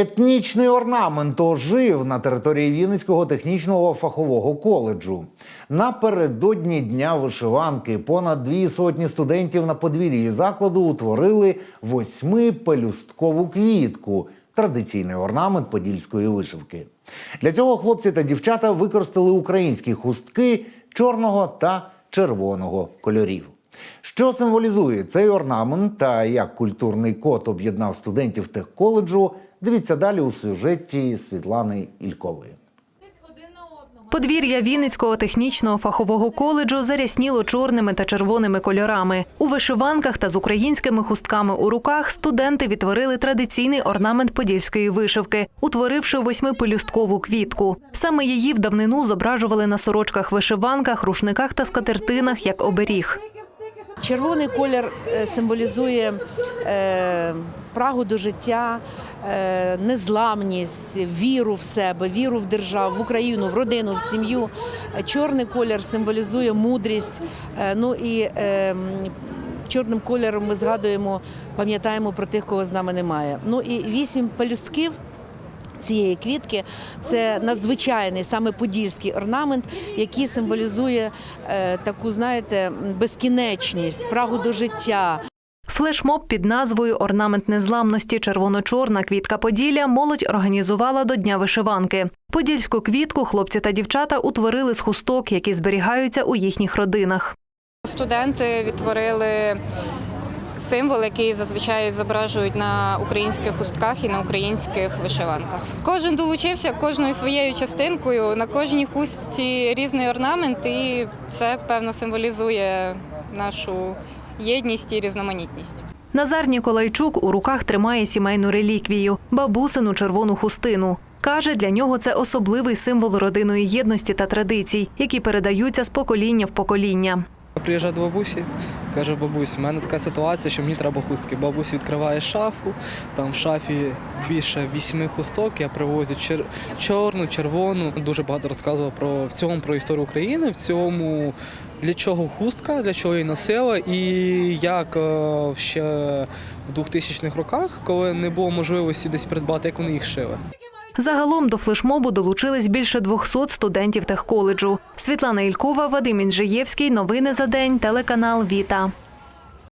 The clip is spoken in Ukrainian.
Етнічний орнамент ожив на території Вінницького технічного фахового коледжу. Напередодні дня вишиванки понад дві сотні студентів на подвір'ї закладу утворили восьмипелюсткову квітку традиційний орнамент подільської вишивки. Для цього хлопці та дівчата використали українські хустки чорного та червоного кольорів. Що символізує цей орнамент та як культурний код об'єднав студентів техколеджу, дивіться далі у сюжеті Світлани Ількової. Подвір'я Вінницького технічного фахового коледжу зарясніло чорними та червоними кольорами. У вишиванках та з українськими хустками у руках студенти відтворили традиційний орнамент подільської вишивки, утворивши восьмипелюсткову квітку. Саме її в давнину зображували на сорочках вишиванках, рушниках та скатертинах як оберіг. Червоний колір е, символізує е, прагу до життя, е, незламність, віру в себе, віру в державу, в Україну, в родину, в сім'ю. Чорний колір символізує мудрість. Ну і чорним кольором ми згадуємо, пам'ятаємо про тих, кого з нами немає. Ну і вісім пелюстків цієї квітки це надзвичайний саме подільський орнамент, який символізує е, таку, знаєте, безкінечність, прагу до життя. Флешмоб під назвою Орнамент незламності червоно-чорна квітка Поділля молодь організувала до Дня вишиванки. Подільську квітку хлопці та дівчата утворили з хусток, які зберігаються у їхніх родинах. Студенти відтворили символ, який зазвичай зображують на українських хустках і на українських вишиванках. Кожен долучився кожною своєю частинкою. На кожній хустці різний орнамент, і це певно символізує нашу єдність і різноманітність. Назар Ніколайчук у руках тримає сімейну реліквію бабусину червону хустину. Каже, для нього це особливий символ родинної єдності та традицій, які передаються з покоління в покоління. Приїжджаю до бабусі, кажу, бабусь, в мене така ситуація, що мені треба хустки. Бабусь відкриває шафу, там в шафі більше вісьми хусток, я привозю чер... чорну, червону. Дуже багато розказував про в цьому про історію України, в цьому для чого хустка, для чого її носила, і як е, ще в 2000-х роках, коли не було можливості десь придбати, як вони їх шили. Загалом до флешмобу долучились більше 200 студентів техколеджу. Світлана Ількова, Вадим Інжиєвський. Новини за день. Телеканал Віта.